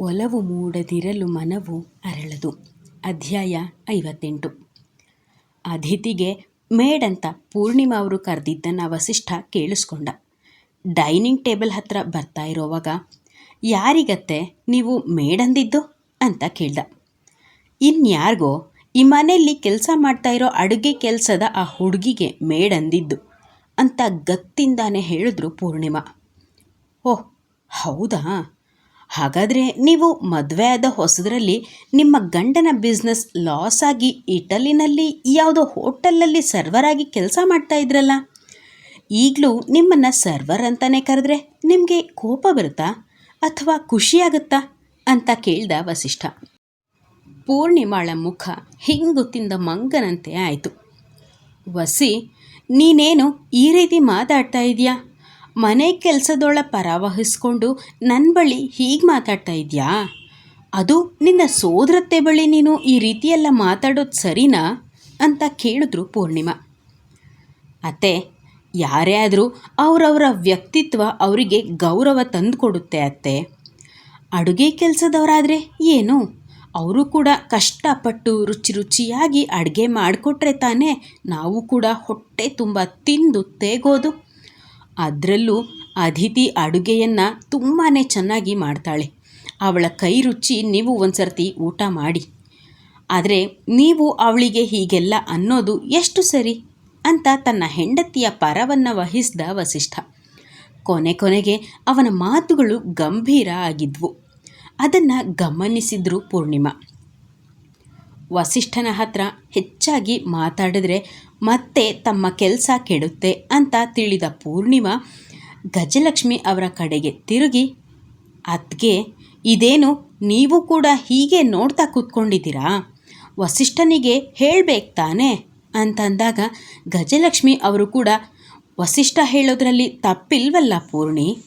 ಒಲವು ಮೂಡದಿರಲು ಮನವು ಅರಳದು. ಅಧ್ಯಾಯ ಐವತ್ತೆಂಟು. ಅತಿಥಿಗೆ ಮೇಡಂತ ಪೂರ್ಣಿಮಾ ಅವರು ಕರೆದಿದ್ದನ್ನು ವಸಿಷ್ಠ ಕೇಳಿಸ್ಕೊಂಡ. ಡೈನಿಂಗ್ ಟೇಬಲ್ ಹತ್ರ ಬರ್ತಾ ಇರೋವಾಗ, ಯಾರಿಗತ್ತೆ ನೀವು ಮೇಡಂದಿದ್ದು? ಅಂತ ಕೇಳ್ದ. ಇನ್ಯಾರಿಗೋ, ಈ ಮನೆಯಲ್ಲಿ ಕೆಲಸ ಮಾಡ್ತಾ ಇರೋ ಅಡುಗೆ ಕೆಲಸದ ಆ ಹುಡುಗಿಗೆ ಮೇಡಂದಿದ್ದು ಅಂತ ಗತ್ತಿಂದಾನೆ ಹೇಳಿದ್ರು ಪೂರ್ಣಿಮಾ. ಓಹ್, ಹೌದಾ? ಹಾಗಾದರೆ ನೀವು ಮದುವೆ ಆದ ಹೊಸದರಲ್ಲಿ ನಿಮ್ಮ ಗಂಡನ ಬಿಸ್ನೆಸ್ ಲಾಸ್ ಆಗಿ ಇಟಲಿನಲ್ಲಿ ಯಾವುದೋ ಹೋಟೆಲಲ್ಲಿ ಸರ್ವರ್ ಆಗಿ ಕೆಲಸ ಮಾಡ್ತಾ ಇದ್ರಲ್ಲ? ಈಗಲೂ ನಿಮ್ಮನ್ನು ಸರ್ವರ್ ಅಂತಲೇ ಕರೆದ್ರೆ ನಿಮಗೆ ಕೋಪ ಬರುತ್ತಾ? ಅಥವಾ ಖುಷಿಯಾಗುತ್ತಾ? ಅಂತ ಕೇಳ್ದ ವಸಿಷ್ಠ. ಪೂರ್ಣಿಮಾಳ ಮುಖ ಹಿಂಗುತ್ತಿಂದ ಮಂಗನಂತೆ ಆಯಿತು. ವಸಿ, ನೀನೇನು ಈ ರೀತಿ ಮಾತಾಡ್ತಾ ಇದೆಯಾ? ಮನೆ ಕೆಲಸದೊಳ ಪರವಹಿಸ್ಕೊಂಡು ನನ್ನ ಬಳಿ ಹೀಗೆ ಮಾತಾಡ್ತಾ ಇದೆಯಾ? ಅದು ನಿನ್ನ ಸೋದರತ್ತೆ ಬಳಿ ನೀನು ಈ ರೀತಿಯೆಲ್ಲ ಮಾತಾಡೋದು ಸರಿನಾ? ಅಂತ ಕೇಳಿದ್ರು ಪೂರ್ಣಿಮಾ. ಅತ್ತೆ, ಯಾರೇ ಆದರೂ ಅವರವರ ವ್ಯಕ್ತಿತ್ವ ಅವರಿಗೆ ಗೌರವ ತಂದುಕೊಡುತ್ತೆ ಅತ್ತೆ. ಅಡುಗೆ ಕೆಲಸದವರಾದರೆ ಏನು? ಅವರು ಕೂಡ ಕಷ್ಟಪಟ್ಟು ರುಚಿ ರುಚಿಯಾಗಿ ಅಡುಗೆ ಮಾಡಿಕೊಟ್ರೆ ತಾನೇ ನಾವು ಕೂಡ ಹೊಟ್ಟೆ ತುಂಬ ತಿಂದು ತೇಗೋದು ಅದರಲ್ಲೂ ಅದಿತಿ ಅಡುಗೆಯನ್ನು ತುಂಬಾ ಚೆನ್ನಾಗಿ ಮಾಡ್ತಾಳೆ. ಅವಳ ಕೈ ರುಚಿ ನೀವು ಒಂದು ಸರ್ತಿ ಊಟ ಮಾಡಿ. ಆದರೆ ನೀವು ಅವಳಿಗೆ ಹೀಗೆಲ್ಲ ಅನ್ನೋದು ಎಷ್ಟು ಸರಿ? ಅಂತ ತನ್ನ ಹೆಂಡತಿಯ ಪರವನ್ನು ವಹಿಸಿದ ವಸಿಷ್ಠ. ಕೊನೆ ಕೊನೆಗೆ ಅವನ ಮಾತುಗಳು ಗಂಭೀರ ಆಗಿದ್ವು. ಅದನ್ನು ಗಮನಿಸಿದ್ರು ಪೂರ್ಣಿಮಾ. ವಸಿಷ್ಠನ ಹತ್ರ ಹೆಚ್ಚಾಗಿ ಮಾತಾಡಿದ್ರೆ ಮತ್ತೆ ತಮ್ಮ ಕೆಲಸ ಕೆಡುತ್ತೆ ಅಂತ ತಿಳಿದ ಪೂರ್ಣಿಮಾ ಗಜಲಕ್ಷ್ಮಿ ಅವರ ಕಡೆಗೆ ತಿರುಗಿ ಅದ್ಗೆ ಇದೇನು ನೀವು ಕೂಡ ಹೀಗೆ ನೋಡ್ತಾ ಕೂತ್ಕೊಂಡಿದ್ದೀರಾ? ವಸಿಷ್ಠನಿಗೆ ಹೇಳಬೇಕು ತಾನೇ? ಅಂತಂದಾಗ ಗಜಲಕ್ಷ್ಮಿ ಅವರು ಕೂಡ, ವಸಿಷ್ಠ ಹೇಳೋದ್ರಲ್ಲಿ ತಪ್ಪಿಲ್ವಲ್ಲ ಪೂರ್ಣಿ.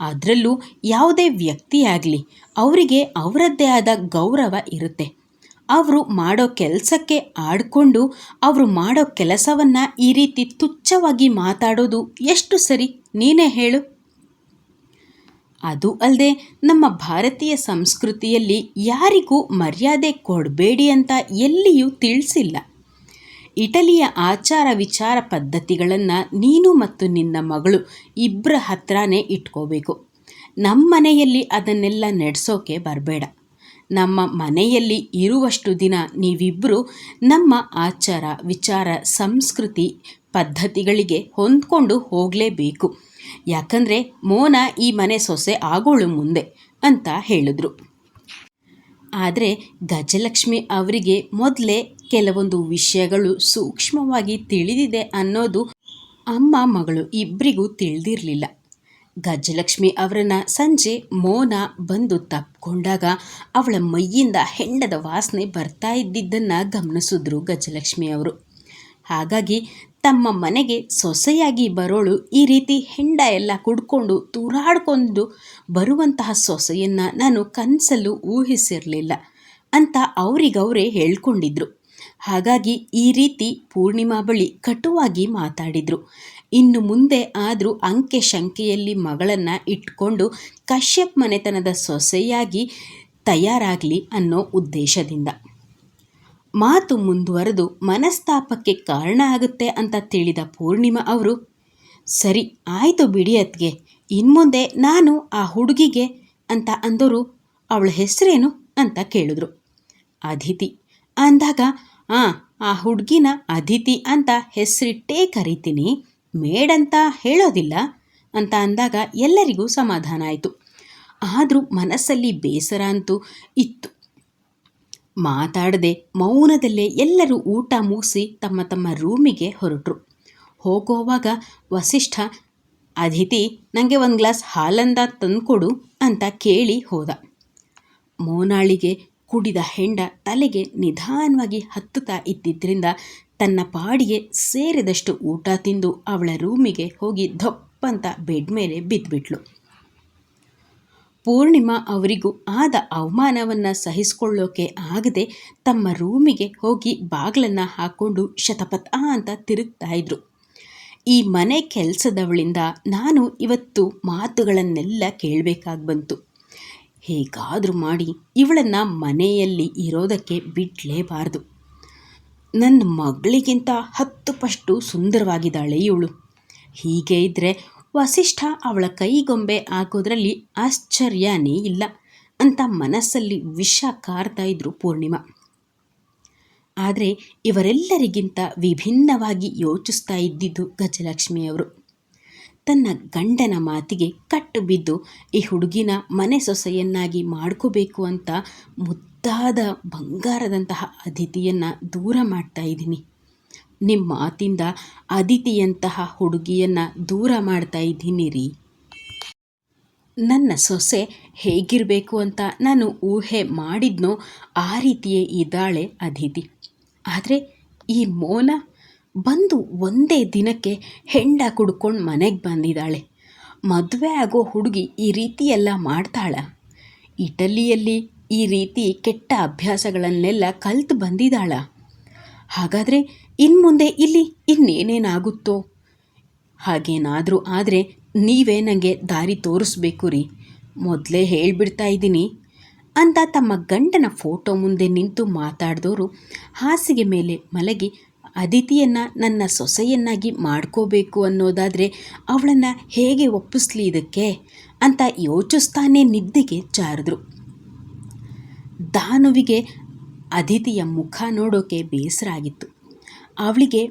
ಅದರಲ್ಲೂ ಯಾವುದೇ ವ್ಯಕ್ತಿಯಾಗಲಿ, ಅವರಿಗೆ ಅವರದ್ದೇ ಆದ ಗೌರವ ಇರುತ್ತೆ. ಅವರು ಮಾಡೋ ಕೆಲಸಕ್ಕೆ ಆಡಿಕೊಂಡು ಅವರು ಮಾಡೋ ಕೆಲಸವನ್ನು ಈ ರೀತಿ ತುಚ್ಛವಾಗಿ ಮಾತಾಡೋದು ಎಷ್ಟು ಸರಿ? ನೀನೇ ಹೇಳು. ಅದು ಅಲ್ಲದೆ ನಮ್ಮ ಭಾರತೀಯ ಸಂಸ್ಕೃತಿಯಲ್ಲಿ ಯಾರಿಗೂ ಮರ್ಯಾದೆ ಕೊಡಬೇಡಿ ಅಂತ ಎಲ್ಲಿಯೂ ತಿಳಿಸಿಲ್ಲ. ಇಟಲಿಯ ಆಚಾರ ವಿಚಾರ ಪದ್ಧತಿಗಳನ್ನು ನೀನು ಮತ್ತು ನಿನ್ನ ಮಗಳು ಇಬ್ಬರ ಹತ್ರನೇ ಇಟ್ಕೋಬೇಕು. ನಮ್ಮ ಮನೆಯಲ್ಲಿ ಅದನ್ನೆಲ್ಲ ನಡೆಸೋಕೆ ಬರಬೇಡ. ನಮ್ಮ ಮನೆಯಲ್ಲಿ ಇರುವಷ್ಟು ದಿನ ನೀವಿಬ್ಬರು ನಮ್ಮ ಆಚಾರ, ವಿಚಾರ, ಸಂಸ್ಕೃತಿ ಪದ್ಧತಿಗಳಿಗೆ ಹೊಂದ್ಕೊಂಡು ಹೋಗಲೇಬೇಕು. ಯಾಕಂದರೆ ಮೋನ ಈ ಮನೆ ಸೊಸೆ ಆಗೋಳು ಮುಂದೆ ಅಂತ ಹೇಳಿದ್ರು. ಆದರೆ ಗಜಲಕ್ಷ್ಮಿ ಅವರಿಗೆ ಮೊದಲೇ ಕೆಲವೊಂದು ವಿಷಯಗಳು ಸೂಕ್ಷ್ಮವಾಗಿ ತಿಳಿದಿದೆ ಅನ್ನೋದು ಅಮ್ಮ ಮಗಳು ಇಬ್ಬರಿಗೂ ತಿಳಿದಿರಲಿಲ್ಲ. ಗಜಲಕ್ಷ್ಮಿ ಅವರನ್ನು ಸಂಜೆ ಮೋನ ಬಂದು ತಪ್ಪಿಕೊಂಡಾಗ ಅವಳ ಮೈಯಿಂದ ಹೆಂಡದ ವಾಸನೆ ಬರ್ತಾ ಇದ್ದಿದ್ದನ್ನು ಗಮನಿಸಿದ್ರು ಗಜಲಕ್ಷ್ಮಿ ಅವರು. ಹಾಗಾಗಿ ತಮ್ಮ ಮನೆಗೆ ಸೊಸೆಯಾಗಿ ಬರೋಳು ಈ ರೀತಿ ಹೆಂಡ ಎಲ್ಲ ಕುಡ್ಕೊಂಡು ತೂರಾಡ್ಕೊಂಡು ಬರುವಂತಹ ಸೊಸೆಯನ್ನು ನಾನು ಕನಸಲ್ಲೂ ಊಹಿಸಿರಲಿಲ್ಲ ಅಂತ ಅವರಿಗವರೇ ಹೇಳ್ಕೊಂಡಿದ್ರು. ಹಾಗಾಗಿ ಈ ರೀತಿ ಪೂರ್ಣಿಮಾ ಬಳಿ ಕಟುವಾಗಿ ಮಾತಾಡಿದರು. ಇನ್ನು ಮುಂದೆ ಆದರೂ ಅಂಕೆ ಶಂಕೆಯಲ್ಲಿ ಮಗಳನ್ನು ಇಟ್ಕೊಂಡು ಕಶ್ಯಪ್ ಮನೆತನದ ಸೊಸೆಯಾಗಿ ತಯಾರಾಗಲಿ ಅನ್ನೋ ಉದ್ದೇಶದಿಂದ. ಮಾತು ಮುಂದುವರೆದು ಮನಸ್ತಾಪಕ್ಕೆ ಕಾರಣ ಆಗುತ್ತೆ ಅಂತ ತಿಳಿದ ಪೂರ್ಣಿಮಾ ಅವರು, ಸರಿ, ಆಯಿತು ಬಿಡಿ ಅತ್ಗೆ ಇನ್ಮುಂದೆ ನಾನು ಆ ಹುಡುಗಿಗೆ ಅಂತ ಅಂದರು ಅವಳ ಹೆಸರೇನು ಅಂತ ಕೇಳಿದ್ರು. ಅದಿತಿ ಅಂದಾಗ ಹಾಂ ಆ ಹುಡುಗಿನ ಅದಿತಿ ಅಂತ ಹೆಸರಿಟ್ಟೇ ಕರಿತೀನಿ. ಮೇಡಂತ ಹೇಳೋದಿಲ್ಲ ಅಂತ ಅಂದಾಗ ಎಲ್ಲರಿಗೂ ಸಮಾಧಾನ ಆಯಿತು. ಆದರೂ ಮನಸ್ಸಲ್ಲಿ ಬೇಸರ ಅಂತೂ ಇತ್ತು. ಮಾತಾಡದೆ ಮೌನದಲ್ಲೇ ಎಲ್ಲರೂ ಊಟ ಮುಗಿಸಿ ತಮ್ಮ ತಮ್ಮ ರೂಮಿಗೆ ಹೊರಟರು. ಹೋಗೋವಾಗ ವಸಿಷ್ಠ, ಅದಿತಿ ನನಗೆ ಒಂದು ಗ್ಲಾಸ್ ಹಾಲಂದ ತಂದುಕೊಡು ಅಂತ ಕೇಳಿ ಹೋದ. ಮೋನಾಳಿಗೆ ಕುಡಿದ ಹೆಂಡ ತಲೆಗೆ ನಿಧಾನವಾಗಿ ಹತ್ತುತ್ತಾ ಇದ್ದಿದ್ದರಿಂದ ತನ್ನ ಪಾಡಿಗೆ ಸೇರಿದಷ್ಟು ಊಟ ತಿಂದು ಅವಳ ರೂಮಿಗೆ ಹೋಗಿ ಧಪ್ಪಂತ ಬೆಡ್ ಮೇಲೆ ಬಿದ್ದುಬಿಟ್ಲು ಪೂರ್ಣಿಮಾ ಅವರಿಗೂ ಆದ ಅವಮಾನವನ್ನು ಸಹಿಸಿಕೊಳ್ಳೋಕೆ ಆಗದೆ ತಮ್ಮ ರೂಮಿಗೆ ಹೋಗಿ ಬಾಗಿಲನ್ನು ಹಾಕ್ಕೊಂಡು ಶತಪಥ ಅಂತ ತಿರುಗ್ತಾ ಇದ್ರು. ಈ ಮನೆ ಕೆಲಸದವಳಿಂದ ನಾನು ಇವತ್ತು ಮಾತುಗಳನ್ನೆಲ್ಲ ಕೇಳಬೇಕಾಗಿ ಬಂತು. ಹೇಗಾದರೂ ಮಾಡಿ ಇವಳನ್ನು ಮನೆಯಲ್ಲಿ ಇರೋದಕ್ಕೆ ಬಿಡಲೇಬಾರ್ದು. ನನ್ನ ಮಗಳಿಗಿಂತ ಹತ್ತು ಪಷ್ಟು ಸುಂದರವಾಗಿದ್ದಾಳೆ ಇವಳು. ಹೀಗೆ ಇದ್ದರೆ ವಸಿಷ್ಠ ಅವಳ ಕೈಗೊಂಬೆ ಹಾಕೋದ್ರಲ್ಲಿ ಆಶ್ಚರ್ಯನೇ ಇಲ್ಲ. ಅಂತ ಮನಸ್ಸಲ್ಲಿ ವಿಷ ಕಾರ್ತಾ ಇದ್ರು ಪೂರ್ಣಿಮಾ. ಆದರೆ ಇವರೆಲ್ಲರಿಗಿಂತ ವಿಭಿನ್ನವಾಗಿ ಯೋಚಿಸ್ತಾ ಇದ್ದಿದ್ದು ಗಜಲಕ್ಷ್ಮಿಯವರು. ತನ್ನ ಗಂಡನ ಮಾತಿಗೆ ಕಟ್ಟು ಬಿದ್ದು ಈ ಹುಡುಗಿನ ಮನೆ ಸೊಸೆಯನ್ನಾಗಿ ಮಾಡ್ಕೋಬೇಕು ಅಂತ ಮುದ್ದಾದ ಬಂಗಾರದಂತಹ ಅದಿತಿಯನ್ನು ದೂರ ಮಾಡ್ತಾ ಇದ್ದೀನಿ. ನಿಮ್ಮ ಮಾತಿಂದ ಅದಿತಿಯಂತಹ ಹುಡುಗಿಯನ್ನು ದೂರ ಮಾಡ್ತಾ ಇದ್ದೀನಿ ರೀ. ನನ್ನ ಸೊಸೆ ಹೇಗಿರಬೇಕು ಅಂತ ನಾನು ಊಹೆ ಮಾಡಿದ್ನೋ, ಆ ರೀತಿಯೇ ಇದ್ದಾಳೆ ಅದಿತಿ ಆದರೆ ಈ ಮೋನ ಬಂದು ಒಂದೇ ದಿನಕ್ಕೆ ಹೆಂಡ ಕುಡ್ಕೊಂಡು ಮನೆಗೆ ಬಂದಿದ್ದಾಳೆ. ಮದುವೆ ಆಗೋ ಹುಡುಗಿ ಈ ರೀತಿ ಎಲ್ಲ ಮಾಡ್ತಾಳ? ಇಟಲಿಯಲ್ಲಿ ಈ ರೀತಿ ಕೆಟ್ಟ ಅಭ್ಯಾಸಗಳನ್ನೆಲ್ಲ ಕಲ್ತು ಬಂದಿದ್ದಾಳ. ಹಾಗಾದರೆ ಇನ್ನು ಮುಂದೆ ಇಲ್ಲಿ ಇನ್ನೇನೇನಾಗುತ್ತೋ? ಹಾಗೇನಾದರೂ ಆದರೆ ನೀವೇ ನನಗೆ ದಾರಿ ತೋರಿಸ್ಬೇಕು ರೀ. ಮೊದಲೇ ಹೇಳಿಬಿಡ್ತಾ ಇದ್ದೀನಿ. ಅಂತ ತಮ್ಮ ಗಂಡನ ಫೋಟೋ ಮುಂದೆ ನಿಂತು ಮಾತಾಡಿದವರು ಹಾಸಿಗೆ ಮೇಲೆ ಮಲಗಿ ಅದಿತಿಯನ್ನು ನನ್ನ ಸೊಸೆಯನ್ನಾಗಿ ಮಾಡ್ಕೋಬೇಕು ಅನ್ನೋದಾದರೆ ಅವಳನ್ನು ಹೇಗೆ ಒಪ್ಪಿಸ್ಲಿ ಇದಕ್ಕೆ ಅಂತ ಯೋಚಿಸ್ತಾನೆ ನಿದ್ದೆಗೆ ಜಾರಿದ್ರು ದಾನುವಿಗೆ ಅದಿತಿಯ ಮುಖ ನೋಡೋಕೆ ಬೇಸರ ಆಗಿತ್ತು. ಅವಳಿಗೆ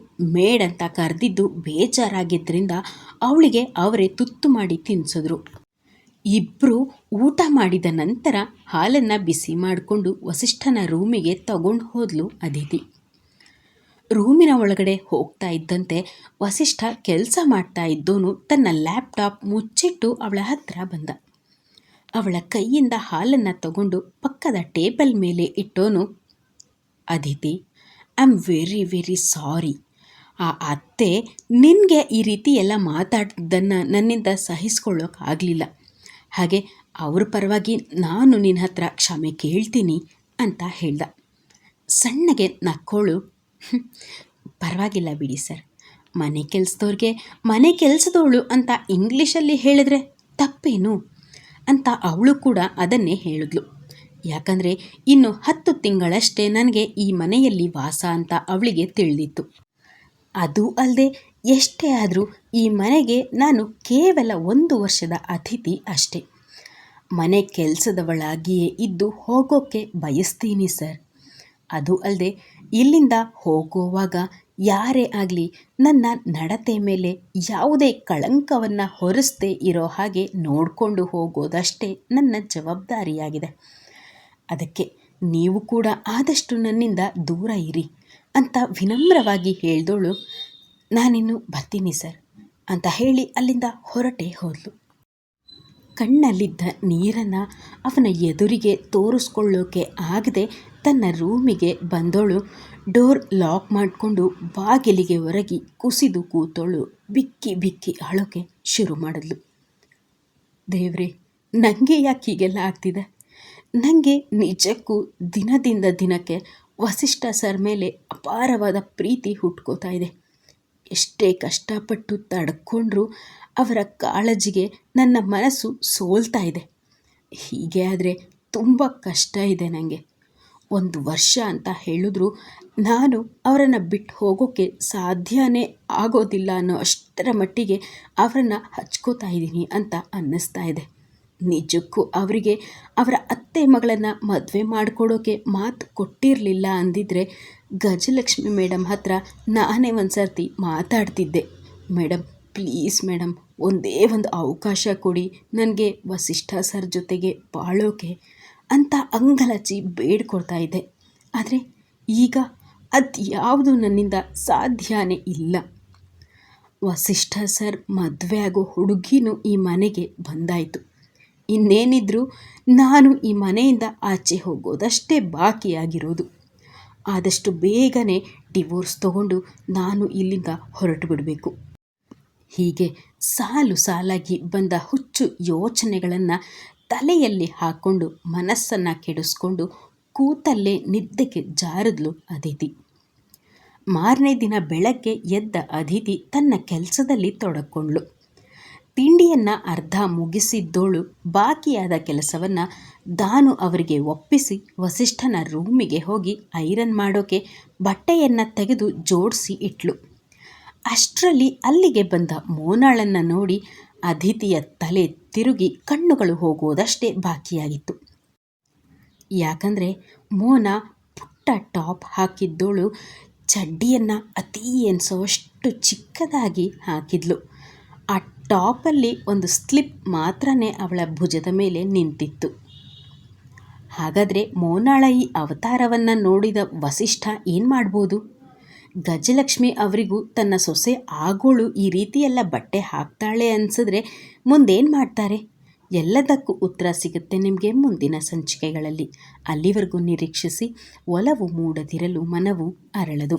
ಅಂತ ಕರೆದಿದ್ದು ಬೇಜಾರಾಗಿದ್ದರಿಂದ ಅವಳಿಗೆ ಅವರೇ ತುತ್ತು ಮಾಡಿ ತಿನ್ನಿಸಿದ್ರು ಇಬ್ಬರು ಊಟ ಮಾಡಿದ ನಂತರ ಹಾಲನ್ನು ಬಿಸಿ ಮಾಡಿಕೊಂಡು ವಸಿಷ್ಠನ ರೂಮಿಗೆ ತಗೊಂಡು ಹೋದ್ಲು ಅದಿತಿ. ರೂಮಿನ ಒಳಗಡೆ ಹೋಗ್ತಾ ಇದ್ದಂತೆ ವಸಿಷ್ಠ ಕೆಲಸ ಮಾಡ್ತಾ ಇದ್ದೋನು ತನ್ನ ಲ್ಯಾಪ್ಟಾಪ್ ಮುಚ್ಚಿಟ್ಟು ಅವಳ ಹತ್ತಿರ ಬಂದ. ಅವಳ ಕೈಯಿಂದ ಹಾಲನ್ನು ತಗೊಂಡು ಪಕ್ಕದ ಟೇಬಲ್ ಮೇಲೆ ಇಟ್ಟೋನು, Aditi I am very very sorry ಆ ಅತ್ತೆ ನಿನಗೆ ಈ ರೀತಿ ಎಲ್ಲ ಮಾತಾಡಿದ್ದನ್ನು ನನ್ನಿಂದ ಸಹಿಸ್ಕೊಳ್ಳೋಕ್ಕಾಗಲಿಲ್ಲ ಹಾಗೆ ಅವ್ರ ಪರವಾಗಿ ನಾನು ನಿನ್ನ ಹತ್ರ ಕ್ಷಮೆ ಕೇಳ್ತೀನಿ ಅಂತ ಹೇಳ್ದ. ಸಣ್ಣಗೆ ನಕ್ಕೋಳು ಪರವಾಗಿಲ್ಲ ಬಿಡಿ ಸರ್. ಮನೆ ಕೆಲಸದವ್ರಿಗೆ ಮನೆ ಕೆಲಸದವಳು ಅಂತ ಇಂಗ್ಲೀಷಲ್ಲಿ ಹೇಳಿದ್ರೆ ತಪ್ಪೇನು? ಅಂತ ಅವಳು ಕೂಡ ಅದನ್ನೇ ಹೇಳಿದ್ಲು. ಯಾಕಂದರೆ ಇನ್ನು ಹತ್ತು ತಿಂಗಳಷ್ಟೇ ನನಗೆ ಈ ಮನೆಯಲ್ಲಿ ವಾಸ ಅಂತ ಅವಳಿಗೆ ತಿಳಿದಿತ್ತು. ಅದು ಅಲ್ಲದೆ ಎಷ್ಟೇ ಆದರೂ ಈ ಮನೆಗೆ ನಾನು ಕೇವಲ ಒಂದು ವರ್ಷದ ಅತಿಥಿ ಅಷ್ಟೇ. ಮನೆ ಕೆಲಸದವಳಾಗಿಯೇ ಇದ್ದು ಹೋಗೋಕ್ಕೆ ಬಯಸ್ತೀನಿ ಸರ್. ಅದು ಅಲ್ಲದೆ ಇಲ್ಲಿಂದ ಹೋಗುವಾಗ ಯಾರೇ ಆಗಲಿ ನನ್ನ ನಡತೆ ಮೇಲೆ ಯಾವುದೇ ಕಳಂಕವನ್ನು ಹೊರಿಸದೆ ಇರೋ ಹಾಗೆ ನೋಡಿಕೊಂಡು ಹೋಗೋದಷ್ಟೇ ನನ್ನ ಜವಾಬ್ದಾರಿಯಾಗಿದೆ. ಅದಕ್ಕೆ ನೀವು ಕೂಡ ಆದಷ್ಟು ನನ್ನಿಂದ ದೂರ ಇರಿ ಅಂತ ವಿನಮ್ರವಾಗಿ ಹೇಳ್ದೋಳು, ನಾನಿನ್ನು ಬರ್ತೀನಿ ಸರ್ ಅಂತ ಹೇಳಿ ಅಲ್ಲಿಂದ ಹೊರಟೆ ಹೋದ್ಲು. ಕಣ್ಣಲ್ಲಿದ್ದ ನೀರನ್ನು ಅವನ ಎದುರಿಗೆ ತೋರಿಸ್ಕೊಳ್ಳೋಕೆ ಆಗದೆ ತನ್ನ ರೂಮಿಗೆ ಬಂದೋಳು. ಡೋರ್ ಲಾಕ್ ಮಾಡಿಕೊಂಡು ಬಾಗಿಲಿಗೆ ಹೊರಗಿ ಕುಸಿದು ಕೂತೋಳು. ಬಿಕ್ಕಿ ಬಿಕ್ಕಿ ಅಳೋಕೆ ಶುರು ಮಾಡಿದ್ಲು. ದೇವ್ರೆ ನನಗೆ ಯಾಕೆ ಹೀಗೆಲ್ಲ ಆಗ್ತಿದೆ? ನನಗೆ ನಿಜಕ್ಕೂ ದಿನದಿಂದ ದಿನಕ್ಕೆ ವಸಿಷ್ಠ ಸರ್ ಮೇಲೆ ಅಪಾರವಾದ ಪ್ರೀತಿ ಹುಟ್ಕೋತಾ ಇದೆ. ಎಷ್ಟೇ ಕಷ್ಟಪಟ್ಟು ತಡ್ಕೊಂಡ್ರೂ ಅವರ ಕಾಳಜಿಗೆ ನನ್ನ ಮನಸ್ಸು ಸೋಲ್ತಾ ಇದೆ. ಹೀಗೆ ಆದರೆ ತುಂಬ ಕಷ್ಟ ಇದೆ ನನಗೆ ಒಂದು ವರ್ಷ ಅಂತ ಹೇಳಿದ್ರು. ನಾನು ಅವರನ್ನು ಬಿಟ್ಟು ಹೋಗೋಕ್ಕೆ ಸಾಧ್ಯನೇ ಆಗೋದಿಲ್ಲ ಅನ್ನೋ ಅಷ್ಟರ ಮಟ್ಟಿಗೆ ಅವರನ್ನು ಹಚ್ಕೋತಾ ಇದ್ದೀನಿ ಅಂತ ಅನ್ನಿಸ್ತಾ ಇದೆ. ನಿಜಕ್ಕೂ ಅವರಿಗೆ ಅವರ ಅತ್ತೆ ಮಗಳನ್ನು ಮದುವೆ ಮಾಡಿಕೊಡೋಕೆ ಮಾತು ಕೊಟ್ಟಿರಲಿಲ್ಲ ಅಂದಿದ್ರೆ ಗಜಲಕ್ಷ್ಮಿ ಮೇಡಮ್ ಹತ್ರ ನಾನೇ ಒಂದು ಸರ್ತಿ ಮಾತಾಡ್ತಿದ್ದೆ. ಮೇಡಮ್ ಪ್ಲೀಸ್ ಮೇಡಮ್ ಒಂದೇ ಒಂದು ಅವಕಾಶ ಕೊಡಿ. ನನಗೆ ವಸಿಷ್ಠ ಸರ್ ಜೊತೆಗೆ ಬಾಳೋಕೆ ಅಂತ ಅಂಗಲಚ್ಚಿ ಬೇಡ್ಕೊಳ್ತಾ ಇದ್ದೆ ಆದರೆ ಈಗ ಅದು ನನ್ನಿಂದ ಸಾಧ್ಯನೇ ಇಲ್ಲ. ವಸಿಷ್ಠ ಸರ್ ಮದುವೆ ಆಗೋ ಹುಡುಗಿನೂ ಈ ಮನೆಗೆ ಬಂದಾಯಿತು. ಇನ್ನೇನಿದ್ರು ನಾನು ಈ ಮನೆಯಿಂದ ಆಚೆ ಹೋಗೋದಷ್ಟೇ ಬಾಕಿಯಾಗಿರೋದು. ಆದಷ್ಟು ಬೇಗನೆ ಡಿವೋರ್ಸ್ ತಗೊಂಡು ನಾನು ಇಲ್ಲಿಂದ ಹೊರಟು ಬಿಡಬೇಕು. ಹೀಗೆ ಸಾಲು ಸಾಲಾಗಿ ಬಂದ ಹುಚ್ಚು ಯೋಚನೆಗಳನ್ನು ತಲೆಯಲ್ಲಿ ಹಾಕ್ಕೊಂಡು ಮನಸ್ಸನ್ನು ಕೆಡಿಸ್ಕೊಂಡು ಕೂತಲ್ಲೇ ನಿದ್ದೆಗೆ ಜಾರಿದ್ಲು ಅದಿತಿ. ಮಾರನೇ ದಿನ ಬೆಳಗ್ಗೆ ಎದ್ದ ಅದಿತಿ ತನ್ನ ಕೆಲಸದಲ್ಲಿ ತೊಡಕೊಂಡ್ಳು. ತಿಂಡಿಯನ್ನು ಅರ್ಧ ಮುಗಿಸಿದ್ದೋಳು. ಬಾಕಿಯಾದ ಕೆಲಸವನ್ನು ದಾನು ಅವರಿಗೆ ಒಪ್ಪಿಸಿ ವಸಿಷ್ಠನ ರೂಮಿಗೆ ಹೋಗಿ ಐರನ್ ಮಾಡೋಕೆ ಬಟ್ಟೆಯನ್ನು ತೆಗೆದು ಜೋಡಿಸಿ ಇಟ್ಲು. ಅಷ್ಟರಲ್ಲಿ ಅಲ್ಲಿಗೆ ಬಂದ ಮೋನಾಳನ್ನು ನೋಡಿ ಅದಿತಿಯ ತಲೆ ತಿರುಗಿ ಕಣ್ಣುಗಳು ಹೋಗೋದಷ್ಟೇ ಬಾಕಿಯಾಗಿತ್ತು. ಯಾಕಂದರೆ ಮೋನ ಪುಟ್ಟ ಟಾಪ್ ಹಾಕಿದ್ದೋಳು ಚಡ್ಡಿಯನ್ನು ಅತೀ ಎನಿಸೋವಷ್ಟು ಚಿಕ್ಕದಾಗಿ ಹಾಕಿದ್ಲು. ಆ ಟಾಪಲ್ಲಿ ಒಂದು ಸ್ಲಿಪ್ ಮಾತ್ರ ಅವಳ ಭುಜದ ಮೇಲೆ ನಿಂತಿತ್ತು. ಹಾಗಾದರೆ ಮೋನಾಳ ಈ ಅವತಾರವನ್ನು ನೋಡಿದ ವಸಿಷ್ಠ ಏನು ಮಾಡ್ಬೋದು? ಗಜಲಕ್ಷ್ಮಿ ಅವರಿಗೂ ತನ್ನ ಸೊಸೆ ಆಗೋಳು ಈ ರೀತಿಯೆಲ್ಲ ಬಟ್ಟೆ ಹಾಕ್ತಾಳೆ ಅನ್ಸಿದ್ರೆ ಮುಂದೇನು ಮಾಡ್ತಾರೆ? ಎಲ್ಲದಕ್ಕೂ ಉತ್ತರ ಸಿಗುತ್ತೆ ನಿಮಗೆ ಮುಂದಿನ ಸಂಚಿಕೆಗಳಲ್ಲಿ. ಅಲ್ಲಿವರೆಗೂ ನಿರೀಕ್ಷಿಸಿ ಒಲವು ಮೂಡದಿರಲು ಮನವು ಅರಳದು.